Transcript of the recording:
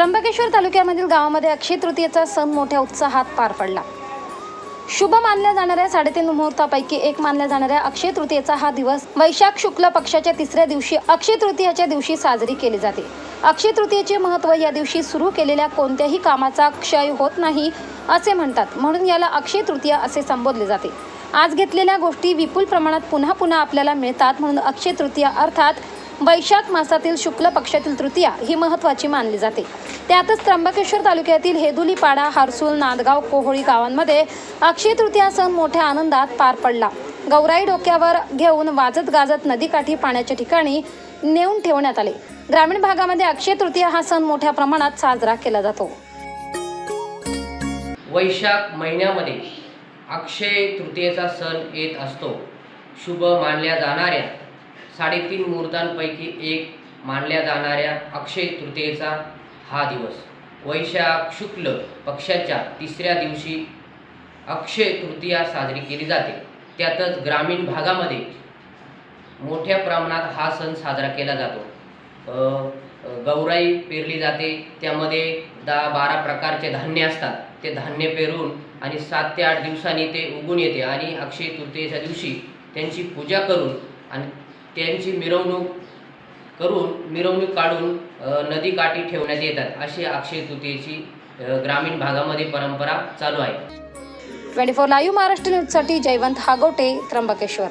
त्र्यंबकेश्वर तालुक्यामधील गावामध्ये अक्षय तृतीयेचा सण मोठ्या उत्साहात पार पडला. शुभ मानल्या जाणाऱ्या साडेतीन मुहूर्तापैकी एक मानल्या जाणाऱ्या अक्षय तृतीयेचा हा दिवस वैशाख शुक्ल पक्षाच्या तिसऱ्या दिवशी अक्षय तृतीयाच्या दिवशी साजरी केली जाते. अक्षय तृतीयेचे महत्त्व या दिवशी सुरू केलेल्या कोणत्याही कामाचा क्षय होत नाही असे म्हणतात. म्हणून याला अक्षय तृतीया असे संबोधले जाते. आज घेतलेल्या गोष्टी विपुल प्रमाणात पुन्हा पुन्हा आपल्याला मिळतात म्हणून अक्षय तृतीया अर्थात वैशाख मासातील शुक्ल पक्षातील तृतीया ही महत्त्वाची मानली जाते. त्यातच त्र्यंबकेश्वर तालुक्यातील हेदुलीपाडा हारसूल नांदगाव कोहोळी गावांमध्ये अक्षय तृतीया सण मोठ्या आनंदात पार पडला. गौराई डोक्यावर घेऊन वाजत गाजत नदीकाठी पाण्याच्या ठिकाणी नेऊन ठेवण्यात आले. ग्रामीण भागामध्ये अक्षय तृतीया हा सण मोठ्या प्रमाणात साजरा केला जातो. वैशाख महिन्यामध्ये अक्षय तृतीयेचा सण येत असतो. शुभ मानल्या जाणाऱ्या साडेतीन मुहूर्तांपैकी एक मानल्या जाणाऱ्या अक्षय तृतीयेचा हा दिवस. वैशाख शुक्ल पक्षाच्या तिसऱ्या दिवशी अक्षय तृतीया साजरी केली जाते. त्यातच ग्रामीण भागामध्ये मोठ्या प्रमाणात हा सण साजरा केला जातो. गौराई पेरली जाते. त्यामध्ये दहा बारा प्रकारचे धान्य असतात. ते धान्य पेरून आणि सात ते आठ दिवसांनी ते उगून येते. आणि अक्षय तृतीयेच्या दिवशी त्यांची पूजा करून आणि त्यांची मिरवणूक करून मिरवणूक काढून नदीकाठी ठेवण्यात येतात अशी अक्षय तृतीयेची ग्रामीण भागामध्ये परंपरा चालू आहे. ट्वेंटी फोर लाईव्ह महाराष्ट्र न्यूजसाठी जयवंत हागोटे त्र्यंबकेश्वर.